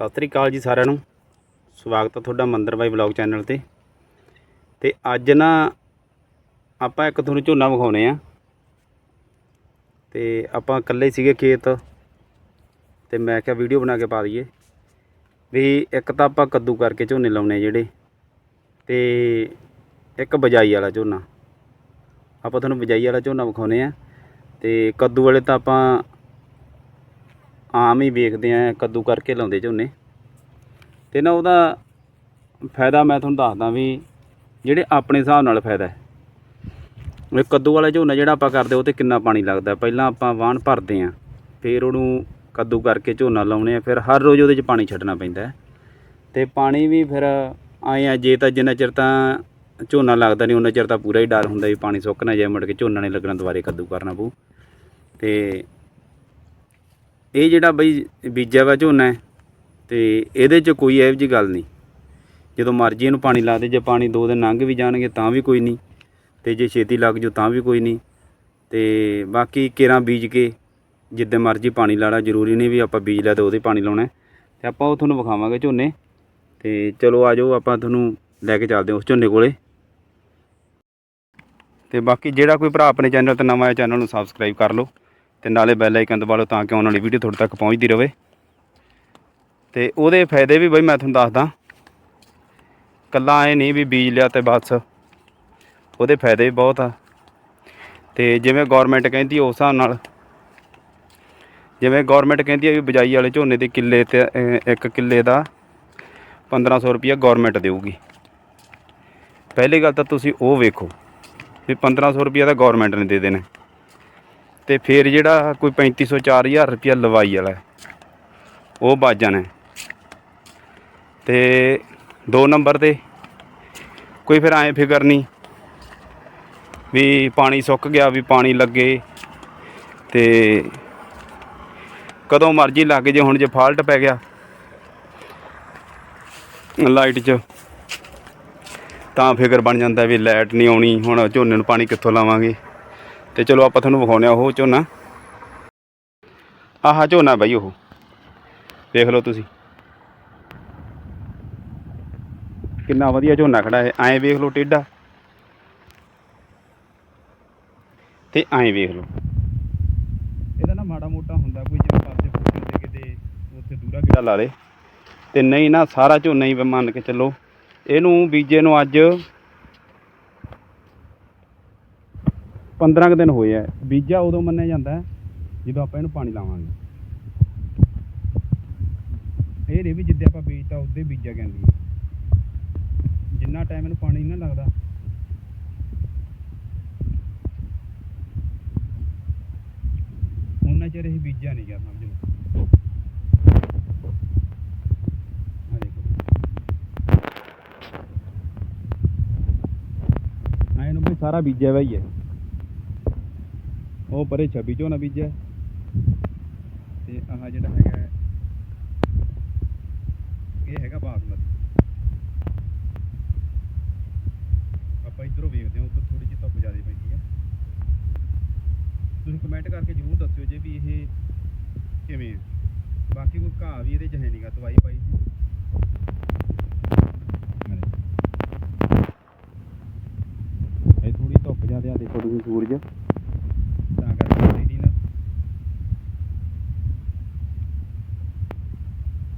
ਸਤਿ ਸ੍ਰੀ ਅਕਾਲ ਜੀ ਸਾਰਿਆਂ ਨੂੰ। ਸਵਾਗਤ ਹੈ ਤੁਹਾਡਾ ਮੰਦਰ ਬਾਈ ਵਲੌਗ ਚੈਨਲ ਤੇ। ਤੇ ਅੱਜ ਨਾ ਆਪਾਂ ਇੱਕ ਤੁਹਾਨੂੰ ਝੋਨਾ ਵਿਖਾਉਨੇ ਆ। ਤੇ ਆਪਾਂ ਇਕੱਲੇ ਸੀਗੇ ਖੇਤ। ਤੇ ਮੈਂ ਕਿਹਾ ਵੀਡੀਓ ਬਣਾ ਕੇ ਪਾ ਦਈਏ। ਵੀ ਇੱਕ ਤਾਂ ਆਪਾਂ ਕੱਦੂ ਕਰਕੇ ਝੋਨੇ ਲਾਉਣੇ ਜਿਹੜੇ। ਤੇ ਇੱਕ ਬਜਾਈ ਵਾਲਾ ਝੋਨਾ। ਆਪਾਂ ਤੁਹਾਨੂੰ ਬਜਾਈ ਵਾਲਾ ਝੋਨਾ ਵਿਖਾਉਨੇ ਆ। ਤੇ ਕੱਦੂ ਵਾਲੇ ਤਾਂ ਆਪਾਂ ਆਮ ਹੀ ਵੇਖਦੇ ਆ, ਕੱਦੂ ਕਰਕੇ ਲਾਉਂਦੇ ਝੋਨੇ ਤੇ ਨਾ ਉਹਦਾ ਫਾਇਦਾ ਮੈਂ ਤੁਹਾਨੂੰ ਦੱਸਦਾ ਵੀ ਜਿਹੜੇ ਆਪਣੇ ਹਿਸਾਬ ਨਾਲ ਫਾਇਦਾ ਹੈ। ਇਹ ਕੱਦੂ ਵਾਲਾ ਝੋਨਾ ਜਿਹੜਾ ਆਪਾਂ ਕਰਦੇ, ਉਹ ਤੇ ਕਿੰਨਾ ਪਾਣੀ ਲੱਗਦਾ। ਪਹਿਲਾਂ ਆਪਾਂ ਵਾਹਣ ਭਰਦੇ ਆ, ਫਿਰ ਉਹਨੂੰ ਕੱਦੂ ਕਰਕੇ ਝੋਨਾ ਲਾਉਣੇ ਆ, ਫਿਰ ਹਰ ਰੋਜ਼ ਉਹਦੇ 'ਚ ਪਾਣੀ ਛੱਡਣਾ ਪੈਂਦਾ ਹੈ। ਤੇ ਪਾਣੀ ਵੀ ਫਿਰ ਆਏ ਆ, ਜੇ ਤਾਂ ਜਿੰਨਾ ਚਿਰ ਤਾਂ ਝੋਨਾ ਲੱਗਦਾ ਨਹੀਂ ਉਹਨਾਂ ਚਿਰ ਤਾਂ ਪੂਰਾ ਹੀ ਡਰ ਹੁੰਦਾ ਵੀ ਪਾਣੀ ਸੁੱਕ ਨਾ ਜਾਏ, ਮੁੜ ਕੇ ਝੋਨਾ ਨਹੀਂ ਲੱਗਣਾ, ਦੁਬਾਰੇ ਕੱਦੂ ਕਰਨਾ ਪਊ। ਤੇ ਇਹ ਜਿਹੜਾ ਬਈ ਬੀਜਿਆ ਵਾ ਝੋਨਾ ਹੈ, ਤੇ ਇਹਦੇ 'ਚ ਕੋਈ ਇਹੋ ਜਿਹੀ ਗੱਲ ਨਹੀਂ। ਜਦੋਂ ਮਰਜ਼ੀ ਇਹਨੂੰ ਪਾਣੀ ਲਾ ਦੇ, ਜੇ ਪਾਣੀ ਦੋ ਦਿਨ ਲੰਘ ਵੀ ਜਾਣਗੇ ਤਾਂ ਵੀ ਕੋਈ ਨਹੀਂ, ਤੇ ਜੇ ਛੇਤੀ ਲੱਗ ਜਾਊ ਤਾਂ ਵੀ ਕੋਈ ਨਹੀਂ। ਤੇ ਬਾਕੀ ਕੇਰਾਂ ਬੀਜ ਕੇ ਜਿੱਦਾਂ ਮਰਜ਼ੀ ਪਾਣੀ ਲਾਣਾ, ਜ਼ਰੂਰੀ ਨਹੀਂ ਵੀ ਆਪਾਂ ਬੀਜ ਲਿਆ ਤੇ ਉਹਦੇ ਪਾਣੀ ਲਾਉਣਾ ਹੈ। ਤੇ ਆਪਾਂ ਉਹ ਤੁਹਾਨੂੰ ਵਿਖਾਵਾਂਗੇ ਝੋਨੇ। ਤੇ ਚਲੋ ਆ ਜਾਓ, ਆਪਾਂ ਤੁਹਾਨੂੰ ਲੈ ਕੇ ਚੱਲਦੇ ਹਾਂ ਉਸ ਝੋਨੇ ਕੋਲੇ। ਤੇ ਬਾਕੀ ਜਿਹੜਾ ਕੋਈ ਭਰਾ ਆਪਣੇ ਚੈਨਲ ਤੇ ਨਵਾਂ ਹੈ ਚੈਨਲ ਨੂੰ ਸਬਸਕ੍ਰਾਈਬ ਕਰ ਲਓ। ਤੇ ਨਾਲੇ ਬੈਲ ਆਈਕਨ ਦਬਾ ਲਓ ਤਾਂ ਕਿ ਆਉਣ ਵਾਲੀ ਵੀਡੀਓ ਤੁਹਾਡੇ ਤੱਕ ਪਹੁੰਚਦੀ ਰਹੇ ਤੇ ਉਹਦੇ ਫਾਇਦੇ ਵੀ ਬਈ ਮੈਂ ਤੁਹਾਨੂੰ ਦੱਸਦਾ। ਕੱਲਾ ਐ ਨਹੀਂ ਵੀ ਬੀਜ ਲਿਆ ਤੇ ਬਸ। ਉਹਦੇ ਫਾਇਦੇ ਵੀ ਬਹੁਤ ਆ। ਤੇ ਜਿਵੇਂ ਗਵਰਨਮੈਂਟ ਕਹਿੰਦੀ ਉਸ ਹਿਸਾਬ ਨਾਲ। ਜਿਵੇਂ ਗਵਰਨਮੈਂਟ ਕਹਿੰਦੀ ਆ ਵੀ ਬਜਾਈ ਵਾਲੇ ਝੋਨੇ ਦੇ ਕਿੱਲੇ ਤੇ ਇੱਕ ਕਿੱਲੇ ਦਾ 1500 ਰੁਪਇਆ ਗਵਰਨਮੈਂਟ ਦੇਊਗੀ। ਪਹਿਲੀ ਗੱਲ ਤਾਂ ਤੁਸੀਂ ਉਹ ਵੇਖੋ ਵੀ 1500 ਰੁਪਇਆ ਤਾਂ ਗਵਰਨਮੈਂਟ ਨੇ ਦੇ ਦੇਣਾ। ਤੇ ਫਿਰ ਜਿਹੜਾ ਕੋਈ 3500 4000 ਰੁਪਇਆ ਲਵਾਈ ਵਾਲਾ ਉਹ ਬਚ ਜਾਣਾ ਹੈ। ਤੇ ਦੋ ਨੰਬਰ ਤੇ ਕੋਈ ਫਿਰ ਐਂ ਫਿਕਰ ਨਹੀਂ ਵੀ ਪਾਣੀ ਸੁੱਕ ਗਿਆ, ਵੀ ਪਾਣੀ ਲੱਗੇ ਤੇ ਕਦੋਂ ਮਰਜ਼ੀ ਲੱਗ ਜੇ, ਹੁਣ ਜੇ ਫਾਲਟ ਪੈ ਗਿਆ ਲਾਈਟ 'ਚ, ਤਾਂ ਫਿਕਰ ਬਣ ਜਾਂਦਾ ਵੀ ਲਾਈਟ ਨਹੀਂ ਆਉਣੀ, ਹੁਣ ਝੋਨੇ ਨੂੰ ਪਾਣੀ ਕਿੱਥੋਂ ਲਾਵਾਂਗੇ ਤੇ ਚਲੋ ਆਪਾਂ ਤੁਹਾਨੂੰ ਵਿਖਾਉਂਦੇ ਆ ਉਹ ਝੋਨਾ। ਆਹ ਝੋਨਾ ਬਾਈ ਉਹ। ਵੇਖ ਲਓ ਤੁਸੀਂ। ਕਿੰਨਾ ਵਧੀਆ ਝੋਨਾ ਖੜਾ ਹੈ ਐਂ ਵੇਖ ਲਓ ਟੇਢਾ। ਤੇ ਐਂ ਵੇਖ ਲਓ। ਇਹਦਾ ਨਾ ਮਾੜਾ ਮੋਟਾ ਹੁੰਦਾ ਕੋਈ ਜਿਵੇਂ ਪਾਸੇ ਫੁੱਟੇ ਤੇ ਕਿਤੇ ਉੱਥੇ ਦੂਰਾ ਕਿਹੜਾ ਲਾ ਲੇ। ਤੇ ਨਹੀਂ ਨਾ ਸਾਰਾ ਝੋਨਾ ਹੀ ਮੰਨ ਕੇ ਚੱਲੋ। ਇਹਨੂੰ ਬੀਜੇ ਨੂੰ ਅੱਜ 15 ਕੁ ਦਿਨ ਹੋਏ ਆ। ਬੀਜਾ ਉਦੋਂ ਮੰਨਿਆ ਜਾਂਦਾ ਜਦੋਂ ਆਪਾਂ ਇਹਨੂੰ ਪਾਣੀ ਲਾਵਾਂਗੇ। ਇਹ ਨਹੀਂ ਵੀ ਜਿੱਦੇ ਆਪਾਂ ਬੀਜਤਾ, ਉਦੋਂ ਬੀਜਾ ਕਹਿੰਦੀ ਜਿੰਨਾ ਟਾਈਮ ਇਹਨੂੰ ਪਾਣੀ ਨਹੀਂ ਨਾ ਲੱਗਦਾ। ਉਹਨਾਂ ਚਿਰ ਇਹ ਬੀਜਿਆ ਨਹੀਂ ਗਿਆ, ਸਮਝ ਲਓ। ਆ ਦੇਖੋ। ਆ ਇਹਨੂੰ ਵੀ ਸਾਰਾ ਬੀਜਿਆ ਵਾ ਹੀ ਹੈ। ਉਹ ਪਰੇ 26 ਝੋਨਾ ਬੀਜਿਆ। ਹੈ। ਤੇ ਆਹ ਜਿਹੜਾ ਹੈਗਾ ਇਹ ਹੈਗਾ ਬਾਸਮਤੀ। ਆਪਾਂ ਇਧਰੋਂ ਵੇਖਦੇ ਹਾਂ, ਉਧਰ ਥੋੜੀ ਜਿਹੀ ਧੁੱਪ ਜ਼ਿਆਦਾ ਪੈਂਦੀ ਹੈ। ਤੁਸੀਂ ਕਮੈਂਟ ਕਰਕੇ ਜਰੂਰ ਦੱਸਿਓ ਜੇ ਵੀ ਇਹ ਕਿਵੇਂ ਹੈ। ਬਾਕੀ ਕੋਈ ਘਾਹ ਵੀ ਇਹਦੇ ਚ ਹੈ ਨਹੀਂਗਾ ਦਵਾਈ ਪਾਈ ਸੀ। ਇਹ ਥੋੜੀ ਧੁੱਪ ਜ਼ਿਆਦਾ ਆ, ਦੇਖੋ ਤੁਸੀਂ ਸੂਰਜ ਤਾਂ ਕਰਕੇ ਨਹੀਂ ਨਾ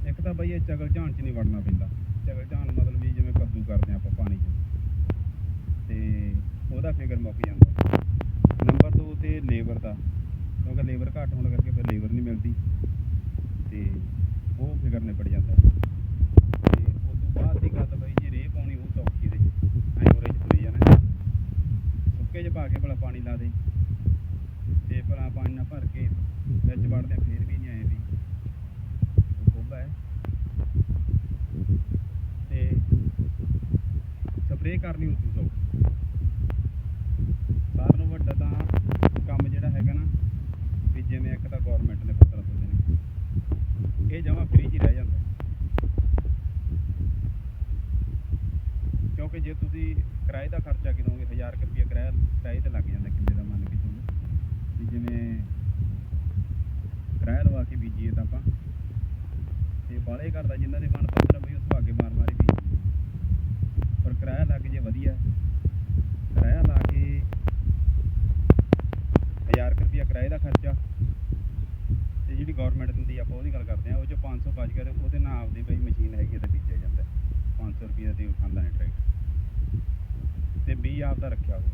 ਇੱਕ ਤਾਂ ਬਈ ਇਹ ਚਗਲ ਝਾਣ ਚ ਨਹੀਂ ਵੜਨਾ ਪੈਂਦਾ। ਚਗਲ ਝਾਣ ਮਤਲਬ ਵੀ ਜਿਵੇਂ ਕੱਦੂ ਕਰਦੇ ਹਾਂ ਆਪਾਂ ਪਾਣੀ 'ਚ। ਤੇ ਉਹਦਾ ਫਿਕਰ ਮੁੱਕ ਜਾਂਦਾ। ਨੰਬਰ 2 ਤੇ ਲੇਬਰ ਦਾ। ਕਿਉਂਕਿ ਲੇਬਰ ਘੱਟ ਹੋਣ ਕਰਕੇ ਫਿਰ ਲੇਬਰ ਨਹੀਂ ਮਿਲਦੀ। ਤੇ ਉਹ ਫਿਕਰ ਨਿਪਟ ਜਾਂਦਾ। ਤੇ ਉਸ ਤੋਂ ਬਾਅਦ ਦੀ ਗੱਲ ਬਈ ਜੇ ਰੇਹ ਪਾਉਣੀ ਉਹ ਚੌਕੀ ਦੇ ਐਂ ਉਰੇ ਚ ਤੁਰੇ ਜਾਣਾ। ਸੁੱਕੇ 'ਚ ਪਾ ਕੇ ਭਲਾ ਪਾਣੀ ਲਾ ਦੇ ਤੇ ਭਲਾ ਪਾਣੀ ਨਾਲ ਭਰ ਕੇ ਵਿੱਚ ਵੜਦੇ ਫੇਰ ਵੀ ਨਹੀਂ ਆਏ ਵੀ ਉਹ ਖੋਬਾ ਹੈ ਤੇ ਸਪਰੇਅ ਕਰਨੀ ਉਸ ਤੋਂ ਸਾਰਿਆਂ ਨੂੰ ਵੱਡਾ ਤਾਂ ਕੰਮ ਜਿਹੜਾ ਹੈਗਾ ਨਾ, ਵੀ ਜਿਵੇਂ ਇੱਕ ਤਾਂ ਗਵਰਨਮੈਂਟ ਨੇ 1500 ਦੇਣੇ ਇਹ ਜਮਾ ਫ੍ਰੀ ਹੀ ਰਹਿ ਜਾਂਦਾ। ਕਿਉਂਕਿ ਜੇ ਤੁਸੀਂ ਕਿਰਾਏ ਦਾ ਖਰਚਾ ਗਿਣੋਗੇ 1000 ਰੁਪਏ ਕਿਰਾਇਆ, ਕਿਰਾਏ ਤੇ ਲੱਗ ਜਾਂਦਾ ਕਿੰਨੇ ਦਾ ਮੰਨ ਕੇ ਤੁਹਾਨੂੰ ਵੀ ਜਿਵੇਂ ਕਿਰਾਇਆ ਲਵਾ ਕੇ ਬੀਜੀਏ ਤਾਂ ਆਪਾਂ। ਤੇ ਬਾਲੇ ਦਾ ਜਿਨ੍ਹਾਂ ਦੇ ਮਨ ਪੱਧਰ ਆ ਬਈ ਉਹ ਸੁਹਾਗੇ ਮਾਰ ਮਾਰੀ ਵੀ ਪਰ ਕਿਰਾਇਆ ਲੱਗ ਜੇ ਵਧੀਆ ਕਿਰਾਇਆ ਲਾ ਕੇ 1000 ਰੁਪਿਆ ਕਿਰਾਏ ਦਾ ਖਰਚਾ ਤੇ ਜਿਹੜੀ ਗਵਰਨਮੈਂਟ ਦਿੰਦੀ ਆ, ਆਪਾਂ ਉਹਦੀ ਗੱਲ ਕਰਦੇ ਆ ਉਹ ਚ 500 ਬਚ ਗਿਆ ਤੇ ਉਹਦੇ ਨਾਲ ਆਪਦੀ ਬਈ ਮਸ਼ੀਨ ਹੈਗੀ ਆ ਤੇ ਬੀਜਿਆ ਜਾਂਦਾ 500 ਦਾ ਤੇਲ ਖਾਂਦਾ ਨੇ ਟਰੈਕਟਰ। ਤੇ 20 ਆਪ ਦਾ ਰੱਖਿਆ ਹੋਵੇ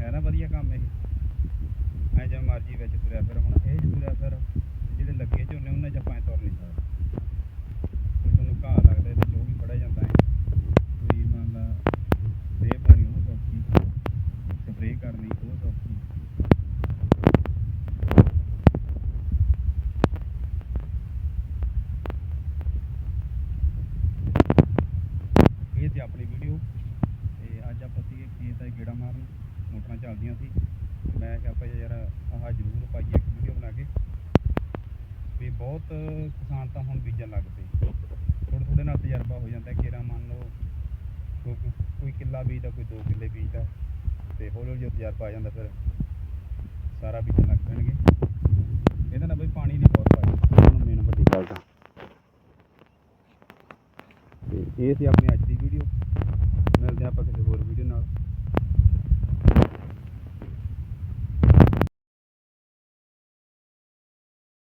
ਹੈ ਨਾ ਵਧੀਆ ਕੰਮ ਇਹ। ਐ ਜਿਵੇਂ ਮਰਜ਼ੀ ਵਿੱਚ ਤੁਰਿਆ ਫਿਰ ਹੁਣ ਇਹ 'ਚ ਤੁਰਿਆ ਫਿਰ ਜਿਹੜੇ ਲੱਗੇ ਝੋਨੇ ਉਹਨਾਂ 'ਚ ਆਪਾਂ ਐਂ ਤੁਰ ਨਹੀਂ ਸਕਦੇ ਕੋਈ ਤੁਹਾਨੂੰ ਘਾਹ ਲੱਗਦਾ ਤੇ ਜੋ ਵੀ ਫੜਿਆ ਜਾਂਦਾ ਹੈ ਕੋਈ ਮੰਨ ਲਾ ਸਪਰੇਅ ਪਾਉਣੀ ਉਹ ਸੌਖੀ ਸਪਰੇਅ ਕਰਨੀ ਉਹ ਸੌਖੀ ਇਹ ਤੇ ਆਪਣੀ ਵੀਡੀਓ ਤੇ ਅੱਜ ਆਪਾਂ ਸੀਗੇ ਖੇਤ ਦਾ ਗੇੜਾ ਮਾਰਨ, ਮੋਟਰਾਂ ਚੱਲਦੀਆਂ ਸੀ। ਮੈਂ ਕਿਹਾ ਆਪਾਂ ਯਾਰ ਆਹ ਜ਼ਰੂਰ ਪਾਈਏ ਇੱਕ ਵੀਡੀਓ ਬਣਾ ਕੇ। ਵੀ ਬਹੁਤ ਕਿਸਾਨ ਤਾਂ ਹੁਣ ਬੀਜਣ ਲੱਗ ਪਏ। ਥੋੜ੍ਹੇ ਥੋੜ੍ਹੇ ਨਾਲ ਤਜਰਬਾ ਹੋ ਜਾਂਦਾ ਕੇਰਾ ਮੰਨ ਲਓ ਕੋਈ ਕੋਈ ਕਿੱਲਾ ਬੀਜਦਾ, ਕੋਈ ਦੋ ਕਿੱਲੇ ਬੀਜਦਾ, ਤੇ ਹੌਲੀ ਹੌਲੀ ਜਦੋਂ ਤਜਰਬਾ ਆ ਜਾਂਦਾ ਫਿਰ ਸਾਰਾ ਬੀਜਣ ਲੱਗ ਪੈਣਗੇ। ਇਹਦਾ ਨਾ ਬਈ ਪਾਣੀ ਨਹੀਂ ਬਹੁਤ ਪਾਈ ਹੁਣ ਮੇਨ ਵੱਡੀ ਗੱਲ ਤਾਂ। ਤੇ ਇਹ ਸੀ ਆਪਣੀ ਅੱਜ ਦੀ ਵੀਡੀਓ ਮਿਲਦੇ ਆਪਾਂ ਕਿਸੇ ਹੋਰ ਵੀਡੀਓ ਨਾਲ।